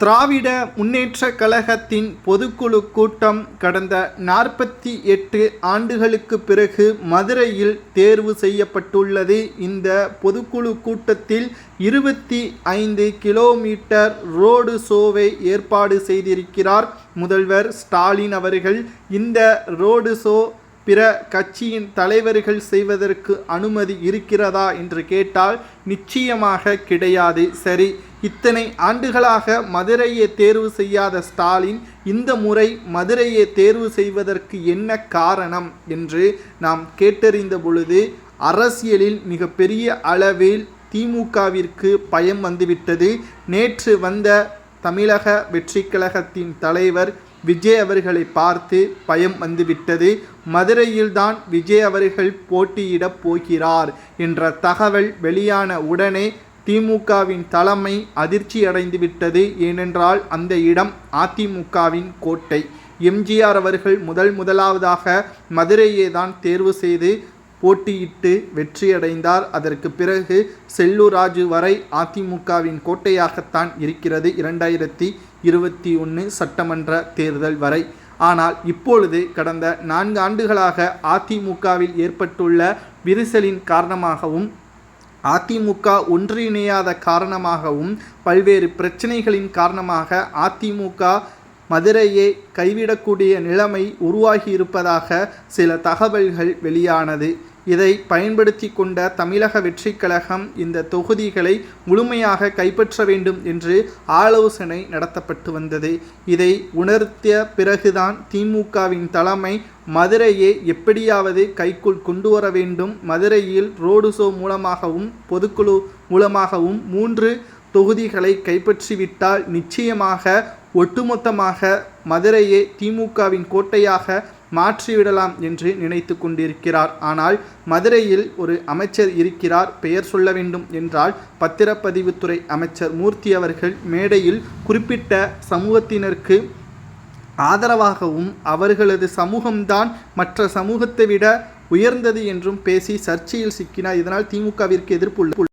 திராவிட முன்னேற்ற கழகத்தின் பொதுக்குழு கூட்டம் கடந்த நாற்பத்தி எட்டு ஆண்டுகளுக்கு பிறகு மதுரையில் தேர்வு செய்யப்பட்டுள்ளது. இந்த பொதுக்குழு கூட்டத்தில் இருபத்தி ஐந்து கிலோமீட்டர் ரோடு ஷோவை ஏற்பாடு செய்திருக்கிறார் முதல்வர் ஸ்டாலின் அவர்கள். இந்த ரோடு ஷோ பிற கட்சியின் தலைவர்கள் செய்வதற்கு அனுமதி இருக்கிறதா என்று கேட்டால் நிச்சயமாக கிடையாது. சரி இத்தனை ஆண்டுகளாக மதுரையை தேர்வு செய்யாத ஸ்டாலின் இந்த முறை மதுரையை தேர்வு செய்வதற்கு என்ன காரணம் என்று நாம் கேட்டறிந்த பொழுது அரசியலில் மிகப்பெரிய அளவில் திமுகவிற்கு பயம் வந்துவிட்டது. நேற்று வந்த தமிழக வெற்றிக் கழகத்தின் தலைவர் விஜய் அவர்களை பார்த்து பயம் வந்துவிட்டது. மதுரையில்தான் விஜய் அவர்கள் போட்டியிடப் போகிறார் என்ற தகவல் வெளியான உடனே திமுகவின் தலைமை அதிர்ச்சி அடைந்து விட்டது ஏனென்றால் அந்த இடம் அதிமுகவின் கோட்டை. எம்ஜிஆர் அவர்கள் முதல் முதலாவதாக மதுரையை தான் தேர்வு செய்து போட்டியிட்டு வெற்றியடைந்தார். அதற்கு பிறகு செல்லூர் ராஜு வரை அதிமுகவின் கோட்டையாகத்தான் இருக்கிறது. இரண்டாயிரத்தி இருபத்தி ஒன்று சட்டமன்ற தேர்தல் வரை. ஆனால் இப்பொழுது கடந்த நான்கு ஆண்டுகளாக அதிமுகவில் ஏற்பட்டுள்ள விரிசலின் காரணமாகவும் அதிமுக ஒன்றிணையாத காரணமாகவும் பல்வேறு பிரச்சனைகளின் காரணமாக அதிமுக மதுரையை கைவிடக்கூடிய நிலைமை உருவாகி இருப்பதாக சில தகவல்கள் வெளியானது. இதை பயன்படுத்தி கொண்ட தமிழக வெற்றிக் கழகம் இந்த தொகுதிகளை முழுமையாக கைப்பற்ற வேண்டும் என்று ஆலோசனை நடத்தப்பட்டு வந்தது. இதை உணர்த்திய பிறகுதான் திமுகவின் தலைமை மதுரையை எப்படியாவது கைக்குள் கொண்டு வர வேண்டும். மதுரையில் ரோடு ஷோ மூலமாகவும் பொதுக்குழு மூலமாகவும் மூன்று தொகுதிகளை கைப்பற்றிவிட்டால் நிச்சயமாக ஒட்டுமொத்தமாக மதுரையை திமுகவின் கோட்டையாக மாற்றிவிடலாம் என்று நினைத்து கொண்டிருக்கிறார். ஆனால் மதுரையில் ஒரு அமைச்சர் இருக்கிறார் பெயர் சொல்ல வேண்டும் என்றால் பத்திரப்பதிவுத்துறை அமைச்சர் மூர்த்தி அவர்கள் மேடையில் குறிப்பிட்ட சமூகத்தினருக்கு ஆதரவாகவும் அவர்களது சமூகம்தான் மற்ற சமூகத்தை விட உயர்ந்தது என்றும் பேசி சர்ச்சையில் சிக்கினார். இதனால் திமுகவிற்கு எதிர்ப்பு